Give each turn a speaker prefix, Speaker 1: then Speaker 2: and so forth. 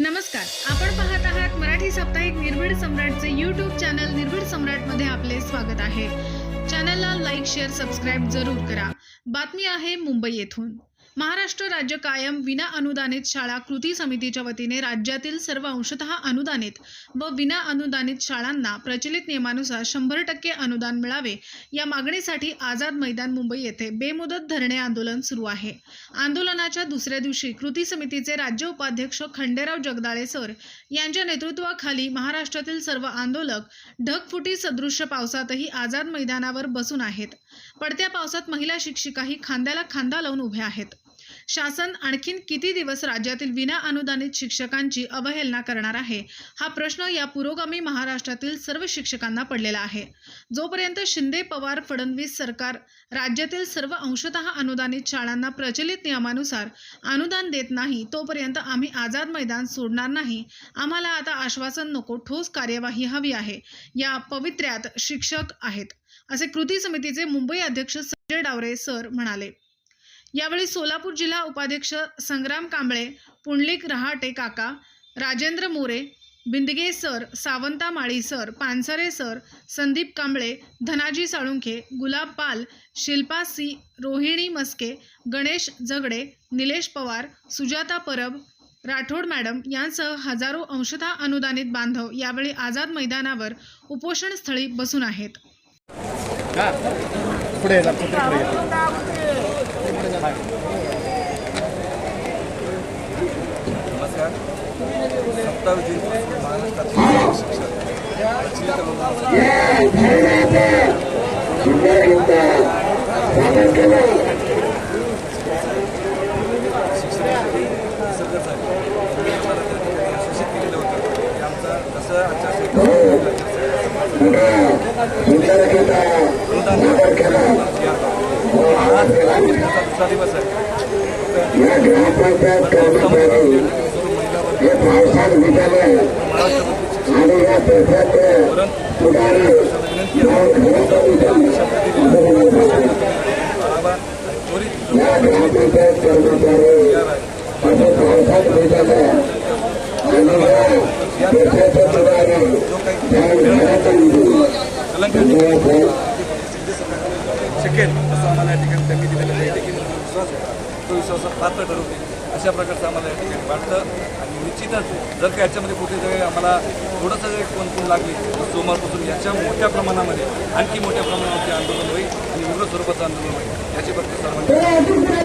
Speaker 1: नमस्कार आपण पाहत आहात मराठी साप्ताहिक निर्भीड सम्राटचे यूट्यूब चॅनल निर्भीड सम्राटमध्ये आपले स्वागत आहे. चॅनलला लाईक शेअर सबस्क्राईब जरूर करा. बातमी आहे मुंबई येथून. महाराष्ट्र राज्य कायम विना अनुदानित शाळा कृती समितीच्या वतीने राज्यातील सर्व अंशतः अनुदानित व विना अनुदानित शाळांना प्रचलित नियमानुसार शंभर टक्के अनुदान मिळावे या मागणीसाठी आझाद मैदान मुंबई येथे बेमुदत धरणे आंदोलन सुरू आहे. आंदोलनाच्या दुसऱ्या दिवशी कृती समितीचे राज्य उपाध्यक्ष खंडेराव जगदाळे सर यांच्या नेतृत्वाखाली महाराष्ट्रातील सर्व आंदोलक ढगफुटी सदृश्य पावसातही आझाद मैदानावर बसून आहेत. पडत्या पावसात महिला शिक्षिकाही खांद्याला खांदा लावून उभ्या आहेत. शासन आणखीन किती दिवस राज्यातील विना अनुदानित शिक्षकांची अवहेलना करणार आहे? हा प्रश्न या पुरोगामी महाराष्ट्रातील सर्व शिक्षकांना पडलेला आहे. जोपर्यंत शिंदे पवार फडणवीस सरकार राज्यातील सर्व अंशतः अनुदानित शाळांना प्रचलित नियमानुसार अनुदान देत नाही तोपर्यंत आम्ही आझाद मैदान सोडणार नाही. आम्हाला आता आश्वासन नको ठोस कार्यवाही हवी आहे. या पवित्र्यात शिक्षक आहेत. असे कृती समितीचे मुंबई अध्यक्ष संजय डावरे सर म्हणाले. यावेळी सोलापूर जिल्हा उपाध्यक्ष संग्राम कांबळे पुंडलिक रहाटे काका Rajendra More Bindage sir Sawanta Mali sir Pansare sir Sandeep Kamble Dhanaji Salunkhe Gulab Pal Shilpa C Rohini Maske Ganesh Zagade Nilesh Pawar Sujata Parab Rathod madam यांसह हजारो अंशतः अनुदानित बांधव यावेळी आझाद मैदानावर उपोषण स्थळी बसून आहेत.
Speaker 2: नमस्कार सत्तावीस जून महाराष्ट्रातील शिक्षक रचनेत शकेल असं आम्हाला या ठिकाणी त्यांनी दिलेलं आहे देखील विश्वास आहे. तो विश्वास पात्र ठरवते अशा प्रकारचं आम्हाला या ठिकाणी वाटतं. आणि निश्चितच जर का याच्यामध्ये कुठे जर आम्हाला थोडंसं जर कोण कोण लागली तर सोमवारपासून याच्या मोठ्या प्रमाणामध्ये आणखी मोठ्या प्रमाणावरती आंदोलन होईल आणि उग्र स्वरूपाचं आंदोलन होईल. याची प्रत्येक सर्वांनी